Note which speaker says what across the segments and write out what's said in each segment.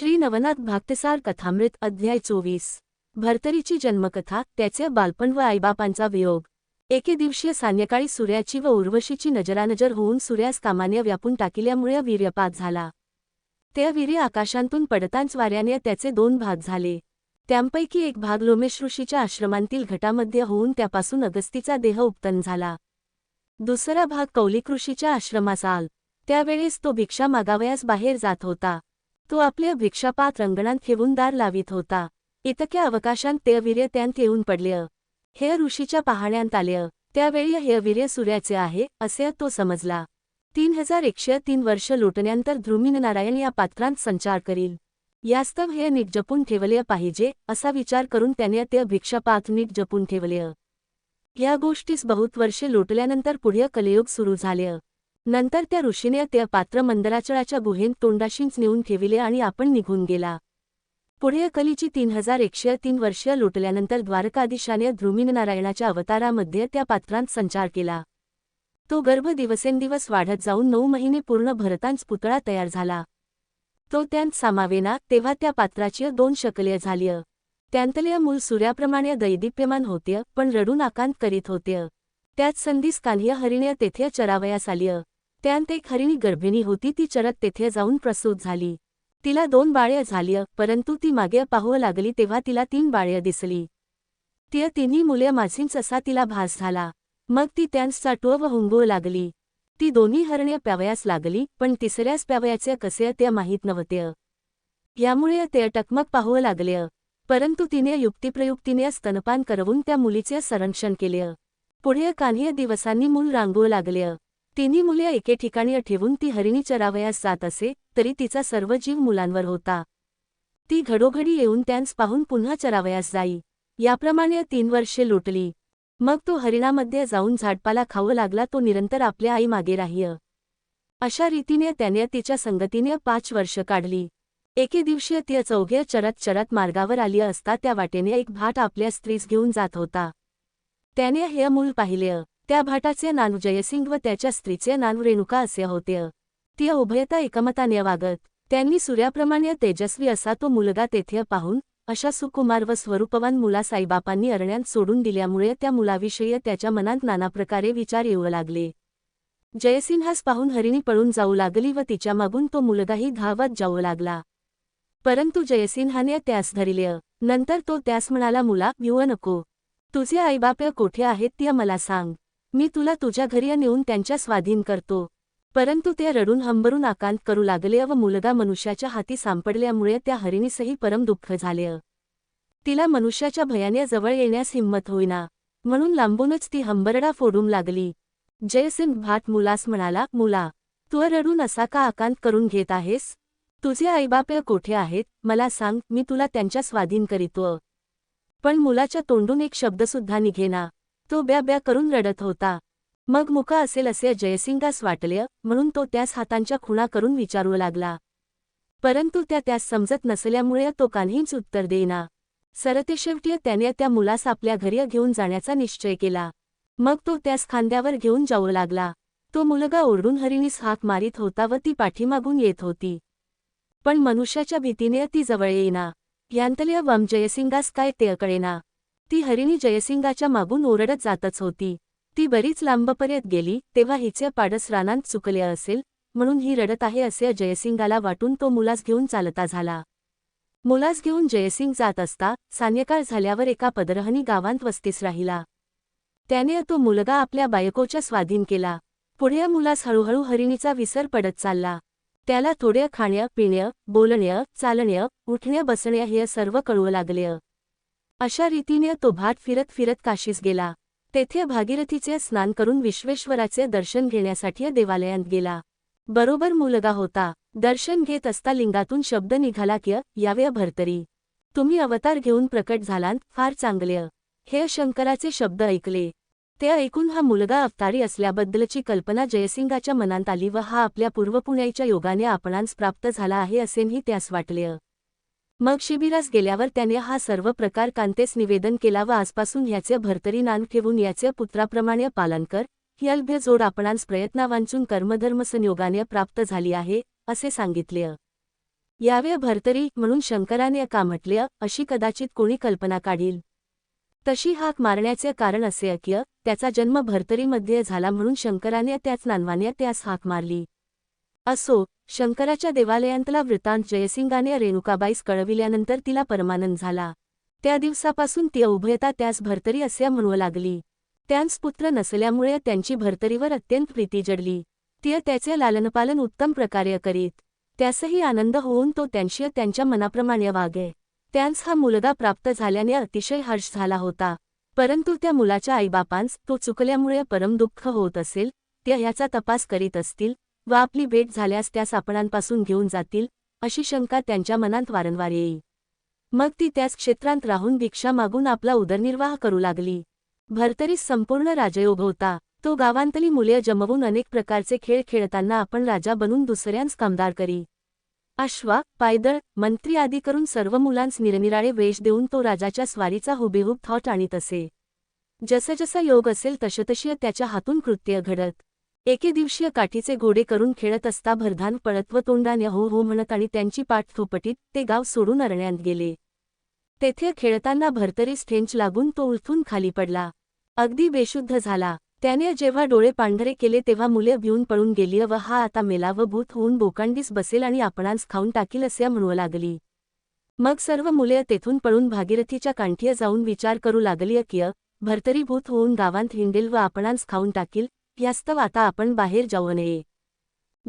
Speaker 1: श्री नवनाथ भागतेसार कथामृत अध्याय चोवीस. भरतरीची जन्मकथा त्याचे बालपण व आईबापांचा वियोग. एके दिवशी सायंकाळी सूर्याची व उर्वशीची नजरानजर होऊन सूर्यास कामाने व्यापून टाकिल्यामुळे वीर्यपात झाला. त्या वीर्य आकाशांतून पडतांच वाऱ्याने त्याचे दोन भाग झाले. त्यांपैकी एक भाग लोमेश ऋषीच्या आश्रमांतील घटामध्ये होऊन त्यापासून अगस्तीचा देह उपतन झाला. दुसरा भाग कौलिक ऋषीच्या आल त्यावेळेस तो भिक्षा मागावयास बाहेर जात होता. तो आपल्या भिक्षापात रंगणात ठेवून दार लावित होता. इतक्या अवकाशांत ते वीर्य त्यांत येऊन पडले. हे ऋषीच्या पाहण्यात आले. त्यावेळी हे वीर्य सूर्याचे आहे असे तो समजला. तीन हजार एकशे तीन वर्ष लोटण्यानंतर ध्रुमीन नारायण या पात्रांत संचार करील. यास्तव हे नीट जपून ठेवले पाहिजे असा विचार करून त्याने ते भिक्षापात नीट जपून ठेवले. या गोष्टीस बहुत वर्षे लोटल्यानंतर पुढे कलियुग सुरू झाले. नंतर त्या ऋषीने ते पात्र मंदराचळाच्या गुहेत तोंडाशींच नेऊन ठेविले आणि आपण निघून गेला. पुढे अकलीची तीन हजार एकशे तीन वर्ष लुटल्यानंतर द्वारकाधीशाने ध्रुमीननारायणाच्या अवतारामध्ये त्या पात्रांत संचार केला. तो गर्भ दिवसेंदिवस वाढत जाऊन नऊ महिने पूर्ण भरतांच पुतळा तयार झाला. तो त्यांत सामावेना तेव्हा त्या पात्राची दोन शकले झाली त्यांतले मूल सूर्याप्रमाणे दैदिप्यमान होते पण रडून आकांत करीत होते. त्यात संधीस कान्ह्य हरिण्य तेथे चरावयास आली त्यांत एक हरिणी गर्भिणी होती ती चरत तेथे जाऊन प्रसूत झाली. तिला दोन बाळे झाली परंतु ती मागे पाहू लागली तेव्हा तिला तीन बाळे दिसली. ती तिन्ही मुले माझींच असा तिला भास झाला. मग ती त्यांचा टोव हुंगू लागली. ती दोन्ही हरण्य प्यावयास लागली पण तिसऱ्याच प्यावयाचे कसे त्या माहीत नव्हते. यामुळे ते टकमक पाहू लागले. परंतु तिने युक्तिप्रयुक्तीने स्तनपान करवून त्या मुलीचे संरक्षण केले. पुढे कान्ह्य दिवसांनी मूल रांगू लागले. तिन्ही मुले एके ठिकाणी ठेवून ती हरिणी चरावयास जात असे तरी तिचा सर्व जीव मुलांवर होता. ती घडोघडी येऊन त्यांस पाहून पुन्हा चरावयास जाई. याप्रमाणे तीन वर्षे लुटली. मग तो हरिणामध्ये जाऊन झाडपाला खाऊ लागला तो निरंतर आपल्या आई मागे राह्य. अशा रीतीने त्याने तिच्या संगतीने पाच वर्ष काढली. एके दिवशी ती चौघे चरत चरत मार्गावर आली असता त्या वाटेने एक भाट आपल्या स्त्रीस घेऊन जात होता. त्याने हे मूल पाहिले. त्या भाटाचे नानू जयसिंग व त्याच्या स्त्रीचे नानू रेणुका असे होते. ती उभयता एकमताने वागत त्यांनी सूर्याप्रमाणे तेजस्वी असा तो मुलगा तेथे पाहून अशा सुकुमार व स्वरूपवान मुला साईबापांनी अरण्यात सोडून दिल्यामुळे त्या मुलाविषयी त्याच्या मनात नाना प्रकारे विचार येऊ लागले. जयसिंहास पाहून हरिणी पळून जाऊ लागली व तिच्या मागून तो मुलगाही धावत जाऊ लागला. परंतु जयसिंहाने त्यास धरिले नंतर तो त्यास म्हणाला मुला भिव नको. तुझे आईबाप कोठे आहेत ती मला सांग. मी तुला तुझ्या घरी नेऊन त्यांच्या स्वाधीन करतो. परंतु ते रडून हंबरून आकांत करू लागले व मुलगा मनुष्याच्या हाती सापडल्यामुळे त्या हरिणीसही परम दुःख झाले. तिला मनुष्याच्या भयाने जवळ येण्यास हिंमत होईना. म्हणून लांबूनच ती हंबरडा फोडून लागली. जयसिंग भाट मुलास म्हणाला मुला तू रडून असा का आकांत करून घेत आहेस? तुझे आईबाप कोठे आहेत? मला सांग मी तुला त्यांच्या स्वाधीन करीतो पण मुलाच्या तोंडून एक शब्दसुद्धा निघेना. तो ब्या ब्या करून रडत होता. मग मुका असेल असे जयसिंगास वाटले म्हणून तो त्यास हातांच्या खुणा करून विचारू लागला. परंतु त्या त्यास समजत नसल्यामुळे तो कान्हीच उत्तर देईना. सरतेशेवटी त्याने त्या मुलास आपल्या घरी घेऊन जाण्याचा निश्चय केला. मग तो त्यास खांद्यावर घेऊन जाऊ लागला. तो मुलगा ओरडून हरिणीस हाक मारीत होता व ती पाठीमागून येत होती. पण मनुष्याच्या भीतीने ती जवळ येईना. यांतल्या वम जयसिंगास काय ते कळेना. ती हरिणी जयसिंगाच्या मागून ओरडत जातच होती. ती बरीच लांबपर्यंत गेली तेव्हा हिचे पाडस रानांत चुकले असेल म्हणून ही रडत आहे असे जयसिंगाला वाटून तो मुलास घेऊन चालता झाला. मुलास घेऊन जयसिंग जात असता सान्यकाळ झाल्यावर एका पदरहनी गावांत वस्तीस राहिला. त्याने तो मुलगा आपल्या बायकोच्या स्वाधीन केला. पुढे मुलास हळूहळू हरिणीचा विसर पडत चालला. त्याला थोड्या खाण्य पिण्य बोलण्य चालण्य उठण्या बसण्या हे सर्व कळू लागले. अशा रीतीने तो भाट फिरत फिरत काशीस गेला. तेथे भागीरथीचे स्नान करून विश्वेश्वराचे दर्शन घेण्यासाठी देवालयात गेला. बरोबर मुलगा होता. दर्शन घेत असता लिंगातून शब्द निघाला की यावे भरतरी. तुम्ही अवतार घेऊन प्रकट झालांत फार चांगले हे शंकराचे शब्द ऐकले. ते ऐकून हा मुलगा अवतारी असल्याबद्दलची कल्पना जयसिंगाच्या मनात आली व हा आपल्या पूर्वपुण्याच्या योगाने आपणांस प्राप्त झाला आहे असेही त्यास वाटले. मग शिबिरास गेल्यावर त्याने हा सर्व प्रकार कांतेस निवेदन केला व आजपासून ह्याचे भरतरी नान ठेवून याचे पुत्राप्रमाणे पालन कर ही अल्भ्य जोड आपणांस प्रयत्नावांचून कर्मधर्म संयोगाने प्राप्त झाली आहे असे सांगितले. यावे भरतरी म्हणून शंकराने का म्हटले अशी कदाचित कोणी कल्पना काढील. तशी हाक मारण्याचे कारण असे अकिय त्याचा जन्म भरतरीमध्ये झाला म्हणून शंकराने त्याच नानवाने त्यास हाक मारली. असो शंकराच्या देवालयांतला वृतांत जयसिंगाने रेणुकाबाईस कळविल्यानंतर तिला परमानंद झाला. त्या दिवसापासून ती उभयता त्यास भरतरी असे म्हणू लागली. त्यांस पुत्र नसल्यामुळे त्यांची भरतरीवर अत्यंत प्रीती जडली. ती त्याचे लालनपालन उत्तम प्रकारे करीत. त्यासही आनंद होऊन तो त्यांशी त्यांच्या मनाप्रमाणे वागे. त्यांस हा मुलगा प्राप्त झाल्याने अतिशय हर्ष झाला होता. परंतु त्या मुलाच्या आईबापांस तो चुकल्यामुळे परमदुःख होत असेल त्या ह्याचा तपास करीत असतील व आपली भेट झाल्यास त्या सापणांपासून घेऊन जातील अशी शंका त्यांच्या मनात वारंवार येई. मग ती त्याच क्षेत्रांत राहून भिक्षा मागून आपला उदरनिर्वाह करू लागली. भरतरीस संपूर्ण राजयोग होता. तो गावांतली मुले जमवून अनेक प्रकारचे खेळ खेळताना आपण राजा बनून दुसऱ्यांस कामदार करी. अश्वा पायदळ मंत्री आदी करून सर्व मुलांस निरनिराळे वेश देऊन तो राजाच्या स्वारीचा हुबेहूब थॉट आणीत असे. जसजसा योग असेल तशतशी त्याच्या हातून कृत्य घडत. एके दिवशीय काठीचे घोडे करून खेळत असता भरधान पळत व तोंडाने हो हो म्हणत आणि त्यांची पाठ थोपटीत ते गाव सोडून अरण्यात गेले. तेथे खेळताना भरतरीस ठेंच लागून तो उलथून खाली पडला. अगदी बेशुद्ध झाला. त्याने जेव्हा डोळे पांढरे केले तेव्हा मुले भिवून पळून गेली. व हा आता मेला व भूत होऊन बोकांडीस बसेल आणि आपणांस खाऊन टाकील असे म्हणू लागली. मग सर्व मुले तेथून पळून भागीरथीच्या कांठीय जाऊन विचार करू लागली. किय भरतरी भूत होऊन गावांत हिंडेल व आपणांस खाऊन टाकील यास्तव आता आपण बाहेर जाऊ नये.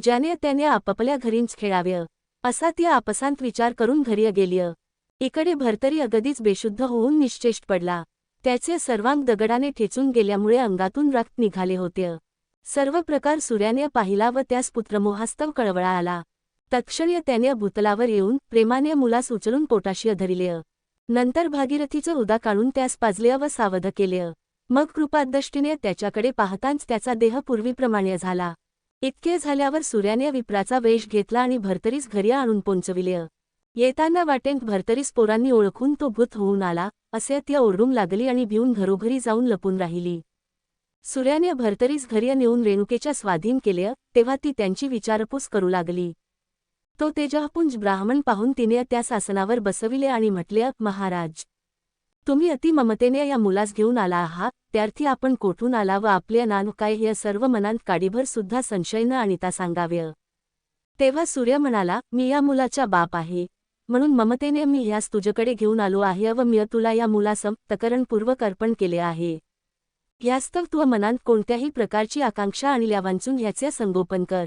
Speaker 1: ज्याने त्याने आपापल्या घरींच खेळाव्य असा ती आपसांत विचार करून घरी गेलीय इकडे भरतरी अगदीच बेशुद्ध होऊन निश्चेष्ट पडला. त्याचे सर्वांग दगडाने ठेचून गेल्यामुळे अंगातून रक्त निघाले होते. सर्व प्रकार सूर्याने पाहिला व त्यास पुत्रमोहास्तव कळवळा आला. तत्क्षणीय त्याने भूतलावर येऊन प्रेमाने मुलास उचलून पोटाशी धरिले नंतर भागीरथीचं उदा काढून त्यास पाजले व सावध केले. मग कृपादृष्टीने त्याच्याकडे पाहताच त्याचा देह पूर्वीप्रमाणे झाला. इतके झाल्यावर सूर्याने विप्राचा वेश घेतला आणि भरतरीस घरी आणून पोंचविले. येताना वाटेंत भरतरीस पोरांनी ओळखून तो भूत होऊन आला असे ती ओरडून लागली आणि भिऊन घरोघरी जाऊन लपून राहिली. सूर्याने भरतरीस घरी नेऊन रेणुकेच्या स्वाधीन केले तेव्हा ती त्यांची विचारपूस करू लागली. तो तेजहपुंज ब्राह्मण पाहून तिने त्या सासनावर बसविले आणि म्हटले महाराज तुम्ही अतिममतेने या मुलास घेऊन आला आहात त्यार्थी आपण कोठून आला व आपल्या नान काय या सर्व मनांत काडीभर सुद्धा संशय न आणिता सांगाव्य तेव्हा सूर्य म्हणाला मी या मुलाचा बाप आहे. म्हणून ममतेने मी ह्यास तुझ्याकडे घेऊन आलो आहे व मी तुला या मुलासम तकरणपूर्वक अर्पण केले आहे. यास्तव तू मनात कोणत्याही प्रकारची आकांक्षा आणि वांचून ह्याचे संगोपन कर.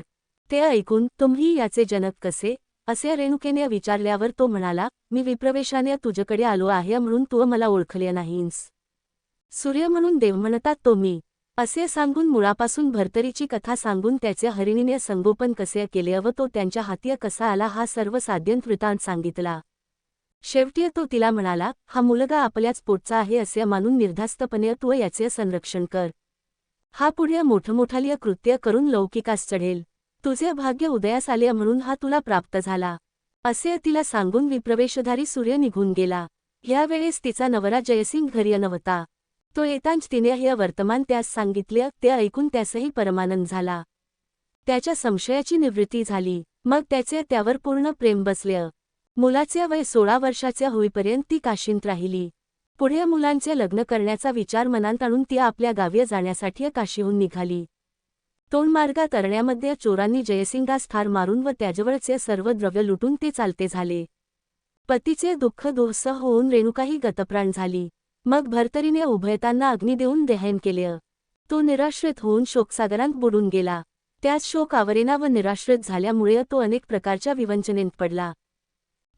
Speaker 1: ते ऐकून तुम्ही याचे जनक कसे? असे रेणुकेने विचारल्यावर तो म्हणाला मी विप्रवेशाने तुझ्याकडे आलो आहे म्हणून तू मला ओळखले नाहीस. सूर्य म्हणून देव म्हणतात तो मी. असे सांगून मुळापासून भरतरीची कथा सांगून त्याचे हरिणीने संगोपन कसे केले व तो त्यांच्या हाती कसा आला हा सर्व साध्यंत वृतांत सांगितला. शेवटी तो तिला म्हणाला हा मुलगा आपल्याच पोटचा आहे असे मानून निर्धास्तपणे तू याचे संरक्षण कर. हा पुढे मोठमोठाली कृत्य करून लौकिकास चढेल. तुझे भाग्य उदयास आले म्हणून हा तुला प्राप्त झाला. असे तिला सांगून विप्रवेशधारी सूर्य निघून गेला. यावेळेस तिचा नवरा जयसिंग घरी नव्हता. तो येतांच तिने हे वर्तमान त्यास सांगितले ते ऐकून त्यासही परमानंद झाला. त्याच्या संशयाची निवृत्ती झाली. मग त्याचे त्यावर पूर्ण प्रेम बसले. मुलाचे वय सोळा वर्षाच्या होईपर्यंत ती काशींत राहिली. पुढे मुलांचे लग्न करण्याचा विचार मनांत आणून ती आपल्या गावी जाण्यासाठी काशीहून निघाली. तोंडमार्गात अरण्यामध्ये चोरांनी जयसिंगास ठार मारून व त्याजवळचे सर्व द्रव्य लुटून ते चालते झाले. पतीचे दुःख दोस होऊन रेणुकाही गतप्राण झाली. मग भरतरीने उभयतांना अग्नी देऊन दहन केले. तो निराश्रित होऊन शोकसागरांत बुडून गेला. त्याच शोक आवरेना व निराश्रित झाल्यामुळे तो अनेक प्रकारच्या विवंचनेत पडला.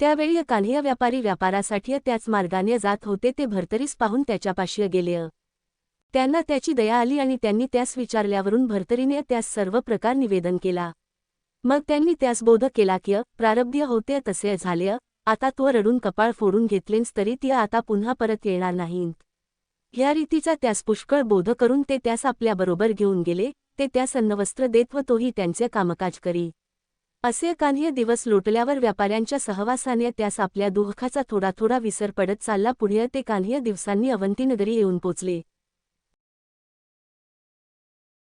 Speaker 1: त्यावेळी कान्ह्य व्यापारी व्यापारासाठी त्याच मार्गाने जात होते ते भरतरीस पाहून त्याच्यापाशी गेले. त्यांना त्याची दया आली आणि त्यांनी त्यास विचारल्यावरून भरतरीने त्यास सर्व प्रकार निवेदन केला. मग त्यांनी त्यास बोध केला की प्रारब्ध्य होते तसे झाले. आता तो रडून कपाळ फोडून घेतलेस तरी ती आता पुन्हा परत येणार नाहीत. ह्या रीतीचा त्यास पुष्कळ बोध करून ते त्यास आपल्याबरोबर घेऊन गेले. ते त्यास अन्नवस्त्र देत व तोही त्यांचे कामकाज करी. असे कान्ह्य दिवस लोटल्यावर व्यापाऱ्यांच्या सहवासाने त्यास आपल्या दुःखाचा थोडा थोडा विसर पडत चालला. पुढे ते कान्ह्य दिवसांनी अवंतीनगरी येऊन पोचले.